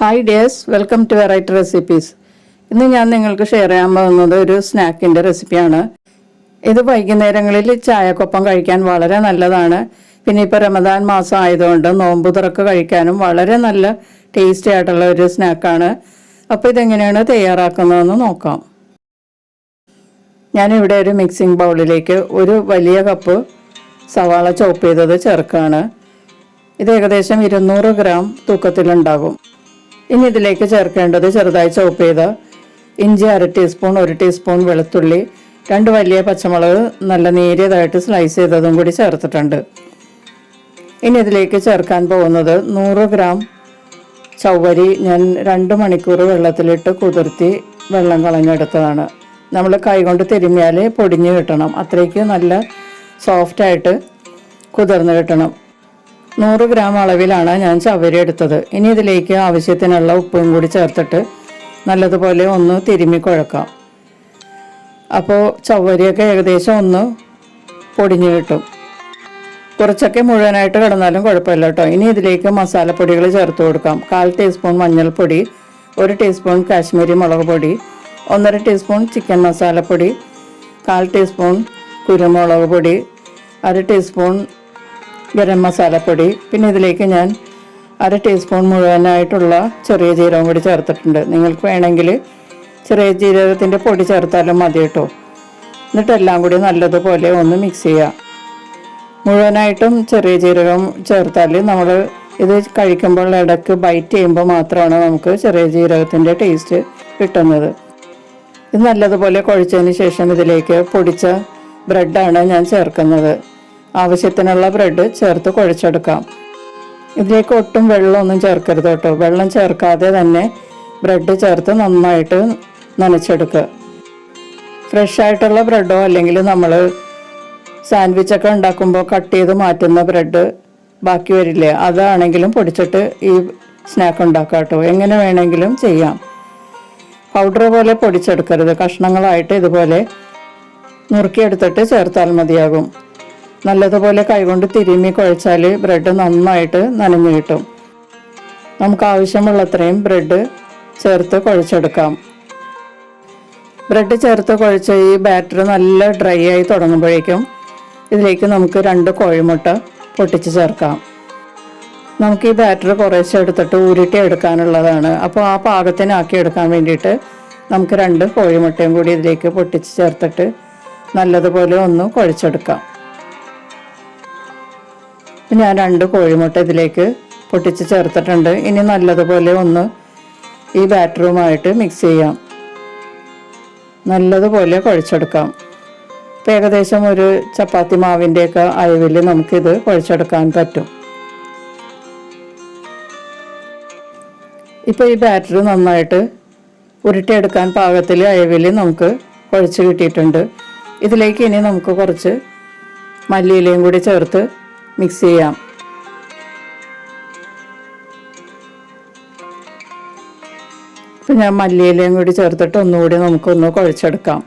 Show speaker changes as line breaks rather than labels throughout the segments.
Hi dears welcome to variety recipes ഇന്ന് ഞാൻ നിങ്ങൾക്ക് ഷെയർ ചെയ്യാൻ പോകുന്നത് ഒരു സ്നാക്കിന്റെ റെസിപ്പിയാണ് ഇത് വൈകുന്നേരങ്ങളിൽ ചായക്കൊപ്പം കഴിക്കാൻ വളരെ നല്ലതാണ്. പിന്നെ ഇപ്പോൾ റമദാൻ മാസം ആയതുകൊണ്ട് നോമ്പ് തുറക്ക് കഴിക്കാനും വളരെ നല്ല ടേസ്റ്റി ആയിട്ടുള്ള ഒരു സ്നാക്കാണ്. അപ്പോൾ ഇതെങ്ങനെയാണ് തയ്യാറാക്കുന്നതെന്ന് നോക്കാം. ഞാനിവിടെ ഒരു മിക്സിംഗ് ബൗളിലേക്ക് ഒരു വലിയ കപ്പ് സവാള ചോപ്പ് ചെയ്തത് ചേർക്കുകയാണ്. ഇത് ഏകദേശം ഇരുന്നൂറ് ഗ്രാം തൂക്കത്തിലുണ്ടാകും. ഇനി ഇതിലേക്ക് ചേർക്കേണ്ടത് ചെറുതായി ചോപ്പ് ചെയ്ത ഇഞ്ചി അര ടീസ്പൂൺ ഒരു ടീസ്പൂൺ വെളുത്തുള്ളി രണ്ട് വലിയ പച്ചമുളക് നല്ല നേരിയതായിട്ട് സ്ലൈസ് ചെയ്തതും കൂടി ചേർത്തിട്ടുണ്ട്. ഇനി ഇതിലേക്ക് ചേർക്കാൻ പോകുന്നത് നൂറ് ഗ്രാം ചവ്വരി ഞാൻ രണ്ട് മണിക്കൂർ വെള്ളത്തിലിട്ട് കുതിർത്തി വെള്ളം കളഞ്ഞെടുത്തതാണ്. നമ്മൾ കൈകൊണ്ട് തിരുമ്മിയാൽ പൊടിഞ്ഞ് കിട്ടണം. അത്രയ്ക്ക് നല്ല സോഫ്റ്റായിട്ട് കുതിർന്ന് കിട്ടണം. നൂറ് ഗ്രാം അളവിലാണ് ഞാൻ ചവരി എടുത്തത്. ഇനി ഇതിലേക്ക് ആവശ്യത്തിനുള്ള ഉപ്പും കൂടി ചേർത്തിട്ട് നല്ലതുപോലെ ഒന്ന് തിരുമ്മി കുഴക്കാം. അപ്പോൾ ചവരിയൊക്കെ ഏകദേശം ഒന്ന് പൊടിഞ്ഞു കിട്ടും. കുറച്ചൊക്കെ മുഴുവനായിട്ട് കിടന്നാലും കുഴപ്പമില്ല കേട്ടോ. ഇനി ഇതിലേക്ക് മസാലപ്പൊടികൾ ചേർത്ത് കൊടുക്കാം. കാൽ ടീസ്പൂൺ മഞ്ഞൾപ്പൊടി ഒരു ടീസ്പൂൺ കാശ്മീരി മുളക് പൊടി ഒന്നര ടീസ്പൂൺ ചിക്കൻ മസാലപ്പൊടി കാൽ ടീസ്പൂൺ കുരുമുളക് പൊടി അര ടീസ്പൂൺ ഗരം മസാലപ്പൊടി പിന്നെ ഇതിലേക്ക് ഞാൻ അര ടീസ്പൂൺ മുഴുവനായിട്ടുള്ള ചെറിയ ജീരകം കൂടി ചേർത്തിട്ടുണ്ട്. നിങ്ങൾക്ക് വേണമെങ്കിൽ ചെറിയ ജീരകത്തിന്റെ പൊടി ചേർത്താലും മതി കേട്ടോ. എന്നിട്ടെല്ലാം കൂടി നല്ലതുപോലെ ഒന്ന് മിക്സ് ചെയ്യുക മുഴുവനായിട്ടും ചെറിയ ജീരകം ചേർത്താൽ നമ്മൾ ഇത് കഴിക്കുമ്പോൾ ഇടയ്ക്ക് ബൈറ്റ് ചെയ്യുമ്പോൾ മാത്രമാണ് നമുക്ക് ചെറിയ ജീരകത്തിന്റെ ടേസ്റ്റ് കിട്ടുന്നത്. ഇത് നല്ലതുപോലെ കുഴച്ചതിന് ശേഷം ഇതിലേക്ക് പൊടിച്ച ബ്രെഡാണ് ഞാൻ ചേർക്കുന്നത്. ആവശ്യത്തിനുള്ള ബ്രെഡ് ചേർത്ത് കുഴച്ചെടുക്കാം. ഇതിലേക്ക് ഒട്ടും വെള്ളമൊന്നും ചേർക്കരുത് കേട്ടോ. വെള്ളം ചേർക്കാതെ തന്നെ ബ്രെഡ് ചേർത്ത് നന്നായിട്ട് നനച്ചെടുക്കുക. ഫ്രഷ് ആയിട്ടുള്ള ബ്രെഡോ അല്ലെങ്കിൽ നമ്മൾ സാൻഡ്വിച്ച് സാൻഡ്വിച്ചൊക്കെ ഉണ്ടാക്കുമ്പോൾ കട്ട് ചെയ്ത് മാറ്റുന്ന ബ്രെഡ് ബാക്കി വരില്ലേ അതാണെങ്കിലും പൊടിച്ചിട്ട് ഈ സ്നാക്ക് ഉണ്ടാക്കാം കേട്ടോ. എങ്ങനെ വേണമെങ്കിലും ചെയ്യാം. പൗഡർ പോലെ പൊടിച്ചെടുക്കരുത്. കഷ്ണങ്ങളായിട്ട് ഇതുപോലെ നുറുക്കിയെടുത്തിട്ട് ചേർത്താൽ മതിയാകും. നല്ലതുപോലെ കൈകൊണ്ട് തിരുമ്മി കുഴച്ചാൽ ബ്രെഡ് നന്നായിട്ട് നനഞ്ഞു കിട്ടും. നമുക്ക് ആവശ്യമുള്ളത്രയും ബ്രെഡ് ചേർത്ത് കുഴച്ചെടുക്കാം. ബ്രെഡ് ചേർത്ത് കുഴച്ച ഈ ബാറ്റർ നല്ല ഡ്രൈ ആയി തുടങ്ങുമ്പോഴേക്കും ഇതിലേക്ക് നമുക്ക് രണ്ട് കോഴിമുട്ട പൊട്ടിച്ച് ചേർക്കാം. നമുക്ക് ഈ ബാറ്റർ കുറേശ്ശെ എടുത്തിട്ട് ഉരുട്ടി എടുക്കാനുള്ളതാണ്. അപ്പോൾ ആ പാകത്തിനാക്കി എടുക്കാൻ വേണ്ടിയിട്ട് നമുക്ക് രണ്ട് കോഴിമുട്ടയും കൂടി ഇതിലേക്ക് പൊട്ടിച്ച് ചേർത്തിട്ട് നല്ലതുപോലെ ഒന്ന് കുഴച്ചെടുക്കാം. ഞാൻ രണ്ട് കോഴിമുട്ട ഇതിലേക്ക് പൊട്ടിച്ച് ചേർത്തിട്ടുണ്ട്. ഇനി നല്ലതുപോലെ ഒന്ന് ഈ ബാറ്ററുമായിട്ട് മിക്സ് ചെയ്യാം. നല്ലതുപോലെ കുഴച്ചെടുക്കാം. ഇപ്പം ഏകദേശം ഒരു ചപ്പാത്തി മാവിന്റെയൊക്കെ അയവിൽ നമുക്കിത് കുഴച്ചെടുക്കാൻ പറ്റും. ഇപ്പോൾ ഈ ബാറ്ററി നന്നായിട്ട് ഉരുട്ടിയെടുക്കാൻ പാകത്തിൽ അയവിൽ നമുക്ക് കുഴച്ച് കിട്ടിയിട്ടുണ്ട്. ഇതിലേക്ക് ഇനി നമുക്ക് കുറച്ച് മല്ലിയിലയും കൂടി ചേർത്ത് മിക്സ് ചെയ്യാം. ഇപ്പം ഞാൻ മല്ലിയിലയും കൂടി ചേർത്തിട്ട് ഒന്നുകൂടി നമുക്കൊന്ന് കുഴച്ചെടുക്കാം.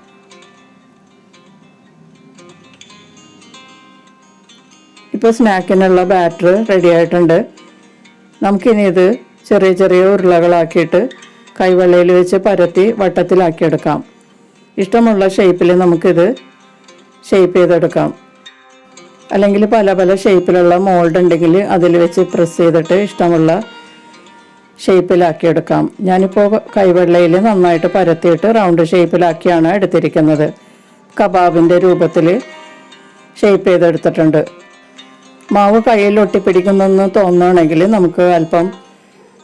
ഇപ്പോൾ സ്നാക്കിനുള്ള ബാറ്റർ റെഡി ആയിട്ടുണ്ട്. നമുക്കിനി ഇത് ചെറിയ ചെറിയ ഉരുളകളാക്കിയിട്ട് കൈവെള്ളയിൽ വെച്ച് പരത്തി വട്ടത്തിലാക്കിയെടുക്കാം. ഇഷ്ടമുള്ള ഷേപ്പിൽ നമുക്കിത് ഷേപ്പ് ചെയ്തെടുക്കാം. അല്ലെങ്കിൽ പല പല ഷേപ്പിലുള്ള മോൾഡ് ഉണ്ടെങ്കിൽ അതിൽ വെച്ച് പ്രസ് ചെയ്തിട്ട് ഇഷ്ടമുള്ള ഷേപ്പിലാക്കി എടുക്കാം ഞാനിപ്പോൾ കൈവെള്ളയിൽ നന്നായിട്ട് പരത്തിയിട്ട് റൗണ്ട് ഷേപ്പിലാക്കിയാണ് എടുത്തിരിക്കുന്നത്. കബാബിന്റെ രൂപത്തിൽ ഷേപ്പ് ചെയ്തെടുത്തിട്ടുണ്ട്. മാവ് കയ്യിൽ ഒട്ടിപ്പിടിക്കുന്നെന്ന് തോന്നുകയാണെങ്കിൽ നമുക്ക് അല്പം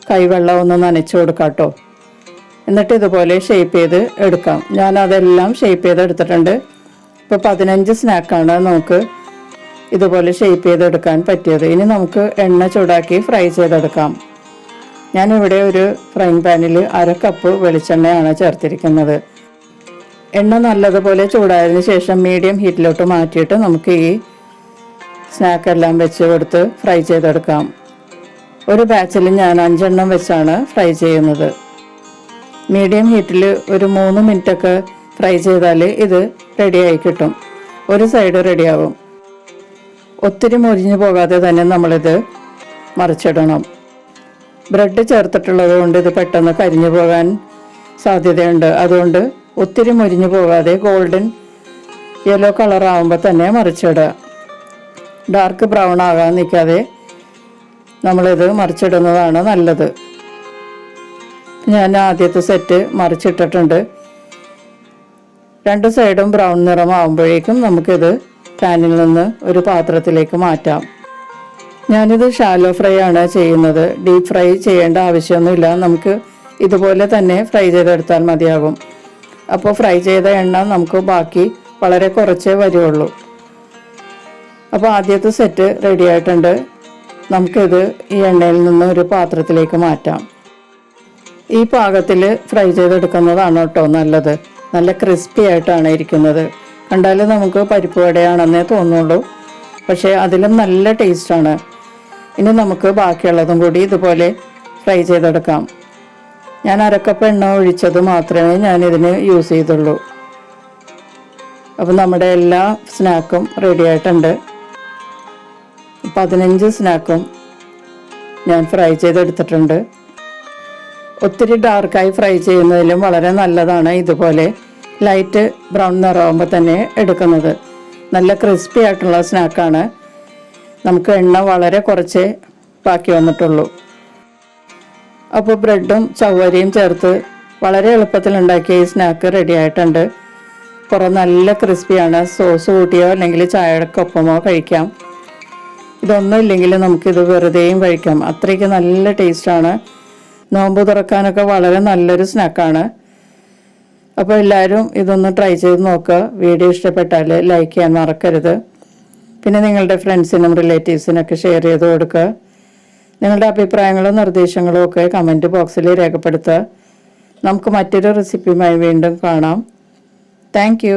കൈവെള്ളം ഒന്ന് നനച്ചു കൊടുക്കാം കേട്ടോ എന്നിട്ട് ഇതുപോലെ ഷേപ്പ് ചെയ്ത് എടുക്കാം. ഞാൻ അതെല്ലാം ഷേപ്പ് ചെയ്തെടുത്തിട്ടുണ്ട്. ഇപ്പോൾ പതിനഞ്ച് സ്നാക്കാണ് നമുക്ക് ഇതുപോലെ ഷേപ്പ് ചെയ്തെടുക്കാൻ പറ്റിയത്. ഇനി നമുക്ക് എണ്ണ ചൂടാക്കി ഫ്രൈ ചെയ്തെടുക്കാം. ഞാനിവിടെ ഒരു ഫ്രൈങ് പാനിൽ അര കപ്പ് വെളിച്ചെണ്ണയാണ് ചേർത്തിരിക്കുന്നത്. എണ്ണ നല്ലതുപോലെ ചൂടായതിനു ശേഷം മീഡിയം ഹീറ്റിലോട്ട് മാറ്റിയിട്ട് നമുക്ക് ഈ സ്നാക്ക് എല്ലാം വെച്ച് കൊടുത്ത് ഫ്രൈ ചെയ്തെടുക്കാം. ഒരു ബാച്ചിൽ ഞാൻ അഞ്ചെണ്ണം വെച്ചാണ് ഫ്രൈ ചെയ്യുന്നത്. മീഡിയം ഹീറ്റിൽ ഒരു മൂന്ന് മിനിറ്റൊക്കെ ഫ്രൈ ചെയ്താൽ ഇത് റെഡിയായി കിട്ടും. ഒരു സൈഡ് റെഡിയാവും ഒത്തിരി മുരിഞ്ഞു പോകാതെ തന്നെ നമ്മളിത് മറിച്ചിടണം. ബ്രെഡ് ചേർത്തിട്ടുള്ളത് കൊണ്ട് ഇത് പെട്ടെന്ന് കരിഞ്ഞു പോകാൻ സാധ്യതയുണ്ട്. അതുകൊണ്ട് ഒത്തിരി മുരിഞ്ഞു പോകാതെ ഗോൾഡൻ യെല്ലോ കളർ ആകുമ്പോൾ തന്നെ മറിച്ചിടുക. ഡാർക്ക് ബ്രൗൺ ആകാൻ നിൽക്കാതെ നമ്മളിത് മറിച്ചിടുന്നതാണ് നല്ലത്. ഞാൻ ആദ്യത്തെ സെറ്റ് മറിച്ചിട്ടിട്ടുണ്ട്. രണ്ട് സൈഡും ബ്രൗൺ നിറമാകുമ്പോഴേക്കും നമുക്കിത് പാനിൽ നിന്ന് ഒരു പാത്രത്തിലേക്ക് മാറ്റാം. ഞാനിത് ഷാലോ ഫ്രൈ ആണ് ചെയ്യുന്നത്. ഡീപ് ഫ്രൈ ചെയ്യേണ്ട ആവശ്യമൊന്നുമില്ല. നമുക്ക് ഇതുപോലെ തന്നെ ഫ്രൈ ചെയ്തെടുത്താൽ മതിയാകും. അപ്പോൾ ഫ്രൈ ചെയ്ത എണ്ണ നമുക്ക് ബാക്കി വളരെ കുറച്ചേ വരുള്ളൂ. അപ്പോൾ ആദ്യത്തെ സെറ്റ് റെഡി ആയിട്ടുണ്ട്. നമുക്കിത് ഈ എണ്ണയിൽ നിന്ന് ഒരു പാത്രത്തിലേക്ക് മാറ്റാം. ഈ പാകത്തിൽ ഫ്രൈ ചെയ്തെടുക്കുന്നതാണ് കേട്ടോ നല്ലത്. നല്ല ക്രിസ്പി ആയിട്ടാണ് ഇരിക്കുന്നത്. കണ്ടാൽ നമുക്ക് പരിപ്പ് വടയാണെന്നേ തോന്നുള്ളൂ. പക്ഷേ അതിലും നല്ല ടേസ്റ്റാണ്. ഇനി നമുക്ക് ബാക്കിയുള്ളതും കൂടി ഇതുപോലെ ഫ്രൈ ചെയ്തെടുക്കാം. ഞാൻ അരക്കപ്പ് എണ്ണ ഒഴിച്ചത് മാത്രമേ ഞാൻ ഇതിന് യൂസ് ചെയ്തുള്ളൂ. അപ്പം നമ്മുടെ എല്ലാ സ്നാക്കും റെഡി ആയിട്ടുണ്ട്. പതിനഞ്ച് സ്നാക്കും ഞാൻ ഫ്രൈ ചെയ്തെടുത്തിട്ടുണ്ട്. ഒത്തിരി ഡാർക്കായി ഫ്രൈ ചെയ്യുന്നതിലും വളരെ നല്ലതാണ് ഇതുപോലെ. ലൈറ്റ് ബ്രൗൺ നിറമാകുമ്പോൾ തന്നെ എടുക്കുന്നത്. നല്ല ക്രിസ്പി ആയിട്ടുള്ള സ്നാക്കാണ്. നമുക്ക് എണ്ണ വളരെ കുറച്ച് ബാക്കി വന്നിട്ടുള്ളൂ. അപ്പോൾ ബ്രെഡും ചവ്വരിയും ചേർത്ത് വളരെ എളുപ്പത്തിൽ ഉണ്ടാക്കിയ ഈ സ്നാക്ക് റെഡി ആയിട്ടുണ്ട്. കുറേ നല്ല ക്രിസ്പിയാണ് സോസ് കൂട്ടിയോ അല്ലെങ്കിൽ ചായക്കൊപ്പമോ കഴിക്കാം. ഇതൊന്നും ഇല്ലെങ്കിൽ നമുക്കിത് വെറുതെയും കഴിക്കാം. അത്രയ്ക്ക് നല്ല ടേസ്റ്റാണ് നോമ്പ് തുറക്കാനൊക്കെ വളരെ നല്ലൊരു സ്നാക്കാണ്. അപ്പോൾ എല്ലാവരും ഇതൊന്ന് ട്രൈ ചെയ്ത് നോക്കുക. വീഡിയോ ഇഷ്ടപ്പെട്ടാൽ ലൈക്ക് ചെയ്യാൻ മറക്കരുത്. പിന്നെ നിങ്ങളുടെ ഫ്രണ്ട്സിനും റിലേറ്റീവ്സിനൊക്കെ ഷെയർ ചെയ്ത് കൊടുക്കുക. നിങ്ങളുടെ അഭിപ്രായങ്ങളും നിർദ്ദേശങ്ങളും ഒക്കെ കമന്റ് ബോക്സിൽ രേഖപ്പെടുത്തുക. നമുക്ക് മറ്റൊരു റെസിപ്പിയുമായി വീണ്ടും കാണാം. താങ്ക്